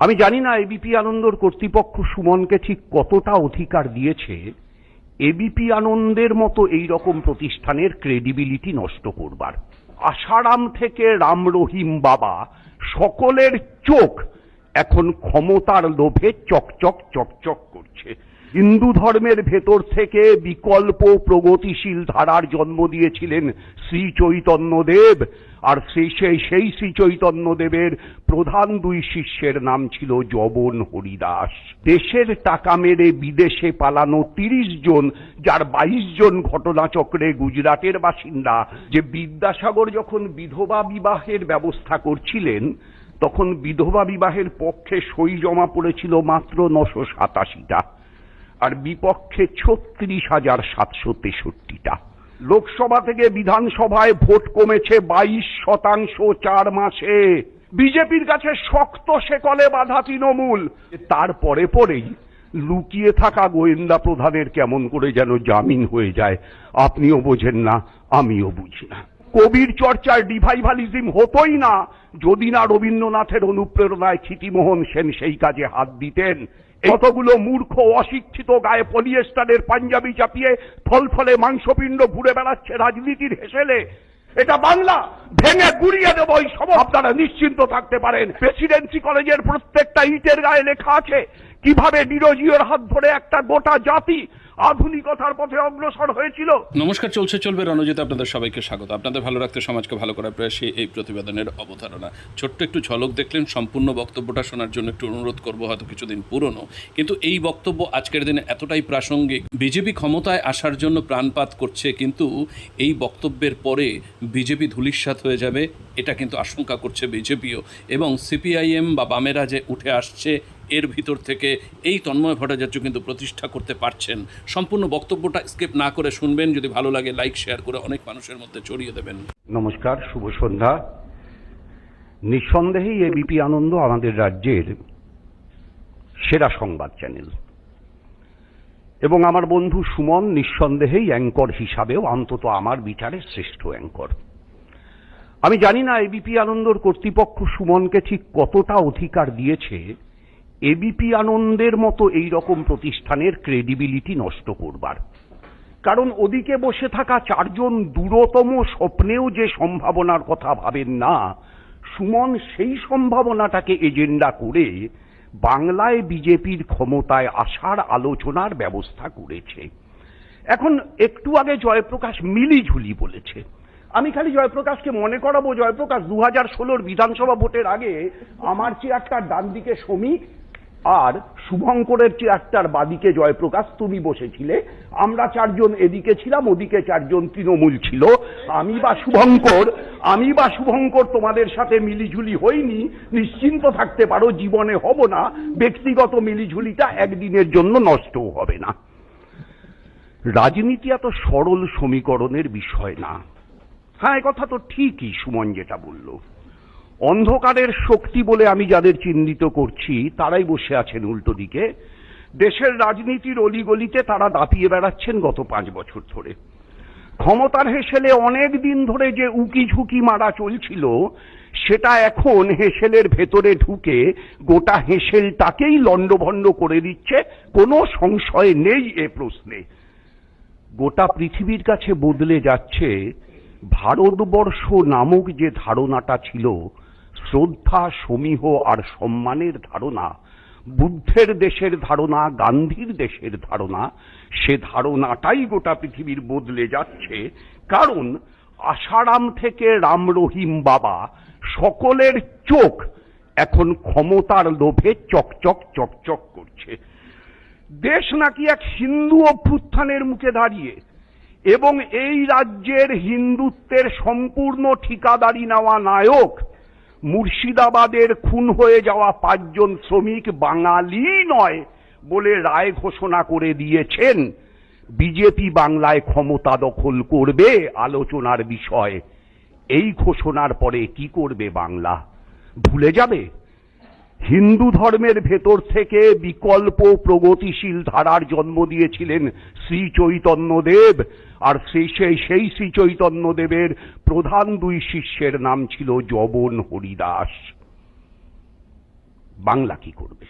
আমি জানি না এবিপি আনন্দর কর্তৃপক্ষ সুমনকে ঠিক কতটা অধিকার দিয়েছে। এবিপি আনন্দের মতো এই রকম প্রতিষ্ঠানের ক্রেডিবিলিটি নষ্ট করবার। আশারাম থেকে রাম রহিম বাবা, সকলের চোখ এখন ক্ষমতার লোভে চকচক চকচক করছে। হিন্দু ধর্মের ভেতর থেকে বিকল্প প্রগতিশীল ধারার জন্ম দিয়েছিলেন শ্রী চৈতন্যদেব, আর সেই সেই শ্রী চৈতন্যদেবের প্রধান দুই শিষ্যের নাম ছিল জবন হরিদাস। দেশের টাকা মেরে বিদেশে পালানো তিরিশ জন, যার বাইশ জন ঘটনাচক্রে গুজরাটের বাসিন্দা, যে বিদ্যাসাগর যখন বিধবা বিবাহের ব্যবস্থা করছিলেন, তখন বিধবা বিবাহের পক্ষে সই জমা পড়েছিল মাত্র নশো সাতাশিটা। আর বিপক্ষে ছত্রিশ হাজার সাতশো তেষট্টিটা। লোকসভা থেকে বিধানসভায় ভোট কমেছে বাইশ শতাংশ চার মাসে। বিজেপির কাছে শক্ত সেকলে বাধা তৃণমূল। তারপরে পরেই লুকিয়ে থাকা গোয়েন্দা প্রধানের কেমন করে যেন জামিন হয়ে যায়, আপনিও বোঝেন না, আমিও বুঝি না। কবির চর্চার ডিভাইভালিজম হতোই না। যদি না রবীন্দ্রনাথের অনুপ্রেরণায় ক্ষিতিমোহন সেন সেই কাজে হাত দিতেন কতগুলো মূর্খ অশিক্ষিত গায়ে পলিয়েস্টারের পাঞ্জাবি চাপিয়ে ফলফলে মাংসপিণ্ড ঘুরে বেড়াচ্ছে রাজনীতির হেসেলে। এটা বাংলা ভেঙে গুড়িয়ে দেবো এই সব আপনারা নিশ্চিন্ত থাকতে পারেন, প্রেসিডেন্সি কলেজের প্রত্যেকটা ইটের গায়ে লেখা আছে, কীভাবে নিরজিওর হাত ধরে একটা গোটা জাতি আধুনিকতার পথে অগ্রসর হয়েছিল। নমস্কার, চলছে, চলবে রণজিতে আপনাদের সবাইকে স্বাগত। আপনাদের ভালো রাখতে সমাজকে ভালো করার প্রয়াসে এই প্রতিবেদনের অবতারণা ছোট্ট একটু ঝলক দেখলেন, সম্পূর্ণ বক্তব্যটা শোনার জন্য একটু অনুরোধ করব, হয়তো কিছুদিন পুরনো। কিন্তু এই বক্তব্য আজকের দিনে এতটাই প্রাসঙ্গিক, বিজেপি ক্ষমতায় আসার জন্য প্রাণপাত করছে, কিন্তু এই বক্তব্যের পরে বিজেপি ধূলিসাৎ হয়ে যাবে, এটা কিন্তু আশঙ্কা করছে বিজেপিও। এবং সিপিআইএম বা বামেরা যে উঠে আসছে এর ভিতর থেকে এই তন্ময় ভট্টাচার্য কিন্তু প্রতিষ্ঠা করতে পারছেন। সম্পূর্ণ বক্তব্যটা স্কিপ না করে শুনবেন, যদি ভালো লাগে লাইক, শেয়ার করে অনেক মানুষের মধ্যে ছড়িয়ে দেবেন। নমস্কার, শুভ সন্ধ্যা। নিঃসন্দেহেই এবিপি আনন্দ আমাদের রাজ্যের সেরা সংবাদ চ্যানেল। এবং আমার বন্ধু সুমন নিঃসন্দেহেই অ্যাঙ্কর হিসাবেও অন্তত আমার বিচারে শ্রেষ্ঠ অ্যাঙ্কর। আমি জানি না এবিপি আনন্দর কর্তৃপক্ষ সুমনকে ঠিক কতটা অধিকার দিয়েছে এবিপি আনন্দের মতো এই রকম প্রতিষ্ঠানের ক্রেডিবিলিটি নষ্ট করবার। কারণ ওদিকে বসে থাকা চারজন দূরতম স্বপ্নেও যে সম্ভাবনার কথা ভাবেন না, সুমন সেই সম্ভাবনাটাকে এজেন্ডা করে বাংলায় বিজেপির ক্ষমতায় আসার আলোচনার ব্যবস্থা করেছে। এখন একটু আগে জয়প্রকাশ মিলিঝুলি বলেছে। আমি খালি জয়প্রকাশকে মনে করাবো, জয়প্রকাশ দু হাজার ষোলোর বিধানসভা ভোটের আগে আমার চেয়ারটার ডান দিকে শ্রমিক আর শুভঙ্করের চেয়ারটার বাদিকে জয়প্রকাশ তুমি বসেছিলে। আমরা চারজন এদিকে ছিলাম, ওদিকে চারজন তৃণমূল ছিল। আমি বা শুভঙ্কর, আমি বা শুভঙ্কর তোমাদের সাথে মিলিঝুলি হইনি। নিশ্চিন্ত থাকতে পারো, জীবনে হব না। ব্যক্তিগত মিলিঝুলিটা একদিনের জন্য নষ্টও হবে না। রাজনীতি এত সরল সমীকরণের বিষয় না। হ্যাঁ কথা তো ঠিকই সুমন যেটা বলল। অন্ধকারের শক্তি বলে আমি যাদের চিহ্নিত করছি, তারাই বসে আছেন উল্টো দিকে। দেশের রাজনীতির অলিগলিতে তারা দাপিয়ে বেড়াচ্ছেন গত পাঁচ বছর ধরে। ক্ষমতার হেসেলে অনেক দিন ধরে যে উকি ঝুঁকি মারা চলছিল, সেটা এখন হেসেলের ভেতরে ঢুকে গোটা হেসেলটাকেই লণ্ডভণ্ড করে দিচ্ছে, কোনো সংশয় নেই এ প্রশ্নে। গোটা পৃথিবীর কাছে বদলে যাচ্ছে ভারতবর্ষ নামক যে ধারণাটা ছিল শ্রদ্ধা, সমীহ আর সম্মানের ধারণা, বুদ্ধের দেশের ধারণা, গান্ধীর দেশের ধারণা, সে ধারণাটাই গোটা পৃথিবীর বদলে যাচ্ছে। কারণ আসারাম থেকে রাম রহিম বাবা সকলের চোখ এখন ক্ষমতার লোভে চকচক চকচক করছে। দেশ নাকি এক হিন্দু অভ্যুত্থানের মুখে দাঁড়িয়ে এবং এই রাজ্যের হিন্দুত্বের সম্পূর্ণ ঠিকাদারি নেওয়া নায়ক মুর্শিদাবাদের খুন হয়ে যাওয়া পাঁচজন শ্রমিক বাঙালি নয় বলে রায় ঘোষণা করে দিয়েছেন। বিজেপি বাংলায় ক্ষমতা দখল করবে আলোচনার বিষয়। এই ঘোষণার পরে কি করবে বাংলা? ভুলে যাবে? হিন্দু ধর্মের ভেতর থেকে বিকল্প প্রগতিশীল ধারার জন্ম দিয়েছিলেন শ্রী চৈতন্যদেব আর সেই সেই শ্রী চৈতন্যদেবের প্রধান দুই শিষ্যের নাম ছিল জবন হরিদাস। বাংলা কি করবে?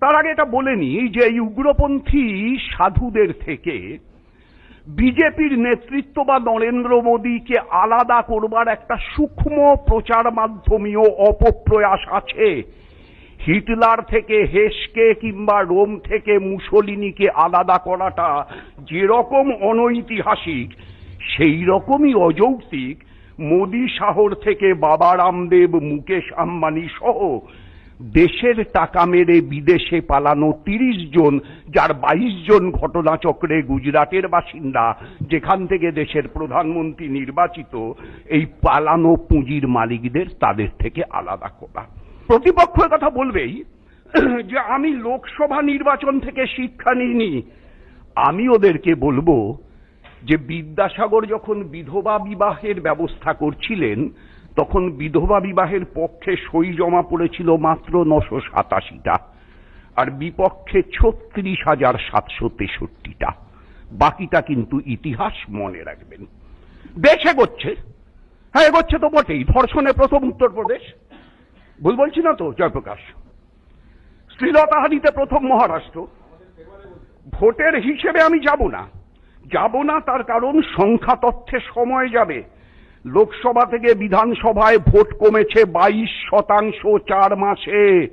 তার আগে এটা বলে নি যে এই উগ্রপন্থী সাধুদের থেকে বিজেপির নেতৃত্ব বা নরেন্দ্র মোদীকে আলাদা করবার একটা সূক্ষ্ম প্রচার মাধ্যমীয় অপপ্রয়াস আছে। হিটলার থেকে হেসকে কিংবা রোম থেকে মুসলিনীকে আলাদা করাটা যেরকম অনৈতিহাসিক সেই রকমই অযৌক্তিক। মোদী শহর থেকে বাবা রামদেব, মুকেশ আম্বানি সহ দেশের টাকা মেরে বিদেশে পালানো তিরিশ জন, যার বাইশ জন ঘটনাচক্রে গুজরাটের বাসিন্দা, যেখান থেকে দেশের প্রধানমন্ত্রী নির্বাচিত, এই পালানো পুঁজির মালিকদের তাদের থেকে আলাদা করা। প্রতিপক্ষ কথা বলবেই যে আমি লোকসভা নির্বাচন থেকে শিক্ষা নিইনি। আমি ওদেরকে বলব যে বিদ্যাসাগর যখন বিধবা বিবাহের ব্যবস্থা করছিলেন তখন বিধবা বিবাহের পক্ষে সই জমা পড়েছিল মাত্র নশো সাতাশিটা, আর বিপক্ষে ছত্রিশ হাজার সাতশো তেষট্টিটা। বাকিটা কিন্তু ইতিহাস মনে রাখবেন। দেশ এগোচ্ছে। হ্যাঁ এগোচ্ছে তো বটেই। ধর্ষণে প্রথম উত্তরপ্রদেশ। ভুল বলছি না তো, জয়প্রকাশ? শ্লীলতাহানিতে প্রথম মহারাষ্ট্র। ভোটের হিসেবে আমি যাব না। যাব না তার কারণ সংখ্যা তথ্যে সময় যাবে। লোকসভা থেকে বিধানসভায় ভোট কমেছে বাইশ শতাংশ চার মাসে।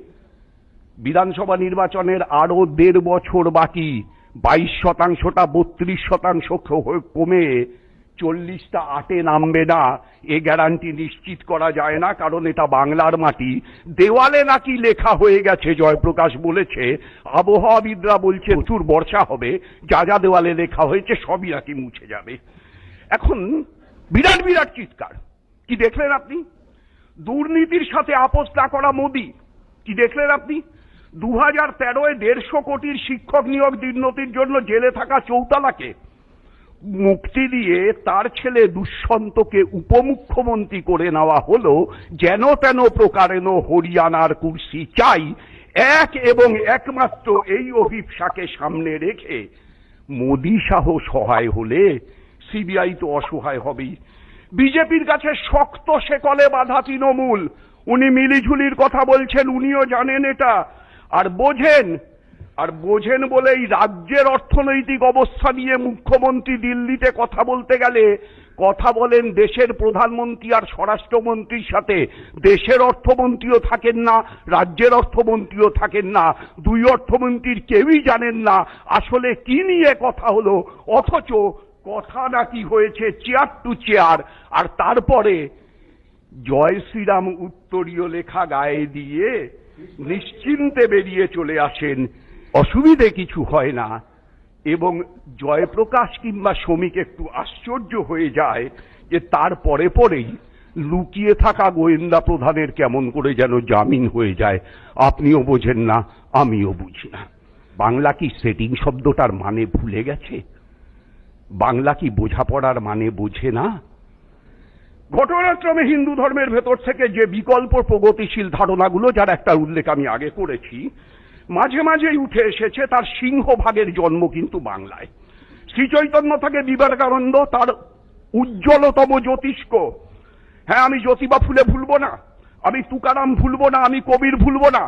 বিধানসভা নির্বাচনের আরও দেড় বছর বাকি। বাইশ শতাংশটা বত্রিশ শতাংশ কমে। চল্লিশটা আটে নামবে না। এ গ্যারান্টি নিশ্চিত করা যায় না, কারণ এটা বাংলার মাটি। দেওয়ালে নাকি লেখা হয়ে গেছে, জয়প্রকাশ বলেছে। আবহাওয়াবিদরা বলছে প্রচুর বর্ষা হবে। যা যা দেওয়ালে লেখা হয়েছে, সবই নাকি মুছে যাবে। এখন বিরাট বিরাট চিৎকার। কি দেখলেন আপনি? দুর্নীতির সাথে আপোষ না করা মোদী। কি দেখলেন আপনি? দু হাজার তেরোয় দেড়শো কোটির শিক্ষক নিয়োগ দুর্নীতির জন্য জেলে থাকা চৌতালাকে মুক্তি দিয়ে তার ছেলে দুষ্যন্তকে উপমুখ্যমন্ত্রী করে নেওয়া হলো, যেন তেন প্রকারেণ হরিয়ানার কুর্সি চাই। এক এবং একমাত্র এই অভিপ্সাকে সামনে রেখে মোদী শাহ সহায় হলে সিবিআই তো অসহায় হবেই। বিজেপির কাছে শক্ত সেকলে বাধা তৃণমূল। উনি মিলিঝুলির কথা বলছেন, উনিও জানেন এটা। আর বোঝেন আর বোঝেন বলেই রাজ্যের অর্থনৈতিক অবস্থা নিয়ে মুখ্যমন্ত্রী দিল্লিতে কথা বলতে গেলে, কথা বলেন দেশের প্রধানমন্ত্রী আর স্বরাষ্ট্রমন্ত্রীর সাথে। দেশের অর্থমন্ত্রীও থাকেন না, রাজ্যের অর্থমন্ত্রীও থাকেন না। দুই অর্থমন্ত্রীর কেউই জানেন না আসলে কি নিয়ে কথা হলো, অথচ কথা নাকি হয়েছে চেয়ার টু চেয়ার, আর তারপরে জয় শ্রীরাম উত্তরীয় লেখা গায়ে দিয়ে নিশ্চিন্তে বেরিয়ে চলে আসেন। অসুবিধে কিছু হয় না, এবং জয়প্রকাশ কিংবা শ্রমিক একটু আশ্চর্য হয়ে যায় যে তার পরে পরেই লুকিয়ে থাকা গোয়েন্দা প্রধানের কেমন করে যেন জামিন হয়ে যায়। আপনিও বোঝেন না, আমিও বুঝি না। বাংলা কি সেটিং শব্দটার মানে ভুলে গেছে? বাংলা কি বোঝাপড়ার মানে বোঝে না? ঘটনাক্রমে হিন্দু ধর্মের ভেতর থেকে যে বিকল্প প্রগতিশীল ধারণাগুলো যার একটা উল্লেখ আমি আগে করেছি, মাঝে মাঝেই উঠে এসেছে তার সিংহভাগের জন্ম কিন্তু বাংলায়। শ্রী চৈতন্য থেকে বিবেকানন্দ তার উজ্জ্বলতম জ্যোতিষ্ক। হ্যাঁ আমি জ্যোতিবা ফুলে ভুলবো না, আমি তুকারাম ভুলবো না, আমি কবির ভুলবো না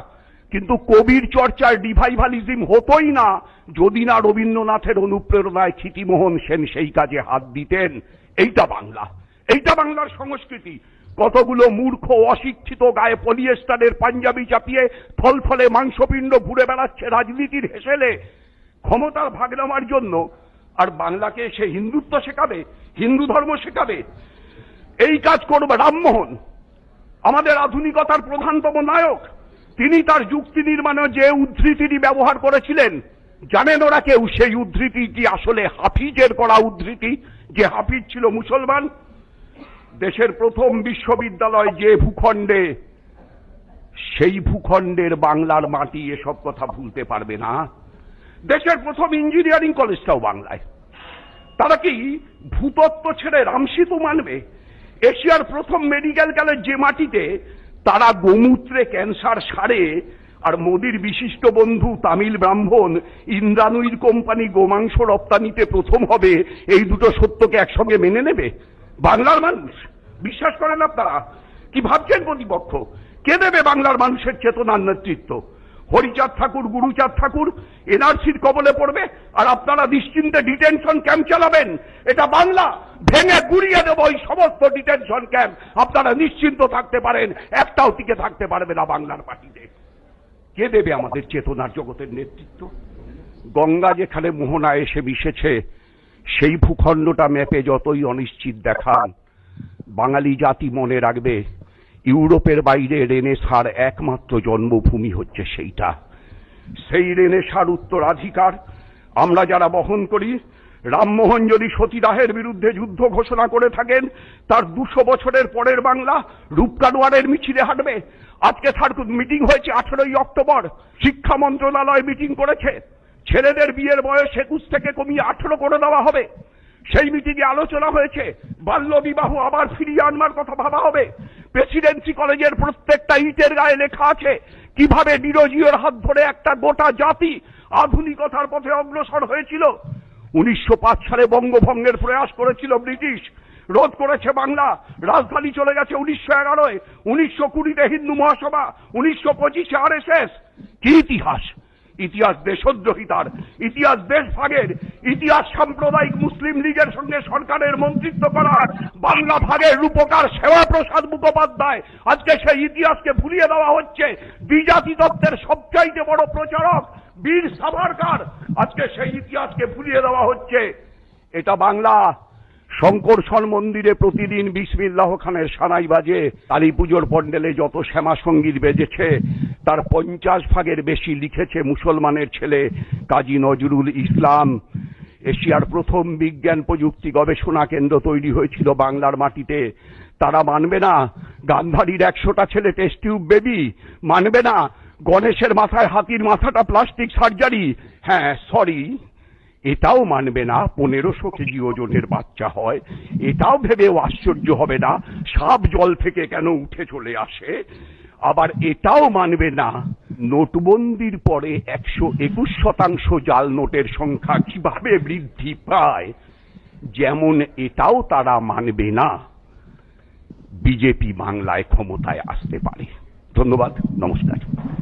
কিন্তু কবির চর্চার ডিভাইভালিজম হতোই না। যদি না রবীন্দ্রনাথের অনুপ্রেরণায় ক্ষিতিমোহন সেন সেই কাজে হাত দিতেন, এইটা বাংলা। এইটা বাংলার সংস্কৃতি। কতগুলো মূর্খ, অশিক্ষিত, গায়ে পলিয়েস্টারের পাঞ্জাবি চাপিয়ে ফলফলে মাংসপিণ্ড ঘুরে বেড়াচ্ছে রাজনীতির হেসেলে। ক্ষমতার ভাগ নেওয়ার জন্য আর বাংলাকে সে হিন্দুত্ব শেখাবে, হিন্দু ধর্ম শেখাবে। এই কাজ করবে রামমোহন, আমাদের আধুনিকতার প্রধানতম নায়ক। তিনি তার যুক্তি নির্মাণে যে উদ্ধৃতিটি ব্যবহার করেছিলেন, জানেন ওরা কেউ? সেই উদ্ধৃতিটি আসলে হাফিজের করা উদ্ধৃতি, যে হাফিজ ছিল মুসলমান। দেশের প্রথম বিশ্ববিদ্যালয় যে ভূখণ্ডে, সেই ভূখণ্ডের বাংলার মাটি এসব কথা ভুলতে পারবে না। দেশের প্রথম ইঞ্জিনিয়ারিং কলেজটাও বাংলায়। তারা কি ভূতত্ত্ব ছেড়ে রামসিতু মানবে? এশিয়ার প্রথম মেডিকেল কলেজ যে মাটিতে তারা গোমূত্রে ক্যান্সার সারে, আর মোদির বিশিষ্ট বন্ধু তামিল ব্রাহ্মণ ইন্দ্রানুইর কোম্পানি গোমাংস রপ্তানিতে প্রথম হবে, এই দুটো সত্যকে একসঙ্গে মেনে নেবে? বাংলার মানুষ, বিশ্বাস করেন আপনারা? কি ভাবছেন প্রতিপক্ষ? কে দেবে বাংলার মানুষের চেতনার নেতৃত্ব? হরিচাঁদ ঠাকুর, গুরুচাঁদ ঠাকুর, এনআরসির কবলে পড়বে, আর আপনারা নিশ্চিন্তে ডিটেনশন ক্যাম্প চালাবেন। এটা বাংলা, ভেঙে গুড়িয়ে দেব ওই সমস্ত ডিটেনশন ক্যাম্প আপনারা নিশ্চিন্ত থাকতে পারেন, একটাও টিকে থাকতে পারবে না বাংলার মাটিতে কে দেবে আমাদের চেতনার জগতের নেতৃত্ব? গঙ্গা যেখানে মোহনা এসে মিশেছে, সেই ভূখণ্ডটা ম্যাপে যতই অনিশ্চিত দেখান, বাঙালি জাতি মনে রাখবে ইউরোপের বাইরে রেনেসার একমাত্র জন্মভূমি হচ্ছে সেইটা। সেই রেনেসার উত্তরাধিকার। আমরা যারা বহন করি, রামমোহন যদি সতীদাহের বিরুদ্ধে যুদ্ধ ঘোষণা করে থাকেন, তার দুশো বছরের পরের বাংলা রূপকানোয়ারের মিছিলে হাঁটবে। আজকে তার মিটিং হয়েছে আঠেরোই অক্টোবর। শিক্ষা মন্ত্রণালয় মিটিং করেছে। ছেলেদের বিয়ের বয়স একুশ থেকে কমিয়ে আঠেরো করে দেওয়া হবে। সেই মিটিংয়ে আলোচনা হয়েছে। বাল্য বিবাহ আবার ফিরিয়ে আনবার কথা ভাবা হবে। প্রেসিডেন্সি কলেজের প্রত্যেকটা ইটের গায়ে লেখা আছে, কীভাবে নিরজিওর হাত ধরে একটা গোটা জাতি আধুনিকতার পথে অগ্রসর হয়েছিল। উনিশশো পাঁচ সালে বঙ্গভঙ্গের প্রয়াস করেছিল ব্রিটিশ। রোধ করেছে বাংলা। রাজধানী চলে গেছে উনিশশো এগারোয়। উনিশশো কুড়িতে হিন্দু মহাসভা, উনিশশো পঁচিশে আর কি ইতিহাস? ইতিহাস দেশদ্রোহিতার ইতিহাস দেশভাগের ইতিহাস সাম্প্রদায়িক মুসলিম লীগের সঙ্গে সরকারের মন্ত্রিত্ব করার, বাংলা ভাগের রূপকার সেবা প্রসাদ মুখোপাধ্যায়। আজকে সেই ইতিহাসকে ভুলিয়ে দেওয়া হচ্ছে। বিজাতি তত্ত্বের সবচাইতে বড় প্রচারক বীর সাভারকার। আজকে সেই ইতিহাসকে ভুলিয়ে দেওয়া হচ্ছে। এটা বাংলা। শঙ্করসন মন্দিরে প্রতিদিন বিসমিল্লাহ খানের সানাই বাজে। কালী পুজোর পণ্ডেলে যত শ্যামা সংগীত বেজেছে তার পঞ্চাশ ভাগের বেশি লিখেছে মুসলমানের ছেলে কাজী নজরুল ইসলাম। এশিয়ার প্রথম বিজ্ঞান প্রযুক্তি গবেষণা কেন্দ্র তৈরি হয়েছিল বাংলার মাটিতে। তারা মানবে না, গান্ধারীর একশোটা ছেলে টেস্ট টিউব বেবি মানবে না, গণেশের মাথায় হাতির মাথাটা প্লাস্টিক সার্জারি হ্যাঁ সরি এটাও মানবে না, পনেরোশো কেজি ওজনের বাচ্চা হয়। এটাও ভেবেও আশ্চর্য হবে না, সাপ জল থেকে কেন উঠে চলে আসে? আবার এটাও মানবে না, নোটবন্দির পরে একশো একুশ শতাংশ জাল নোটের সংখ্যা কীভাবে বৃদ্ধি পায়, যেমন এটাও তারা মানবে না। বিজেপি বাংলায় ক্ষমতায় আসতে পারে। ধন্যবাদ, নমস্কার।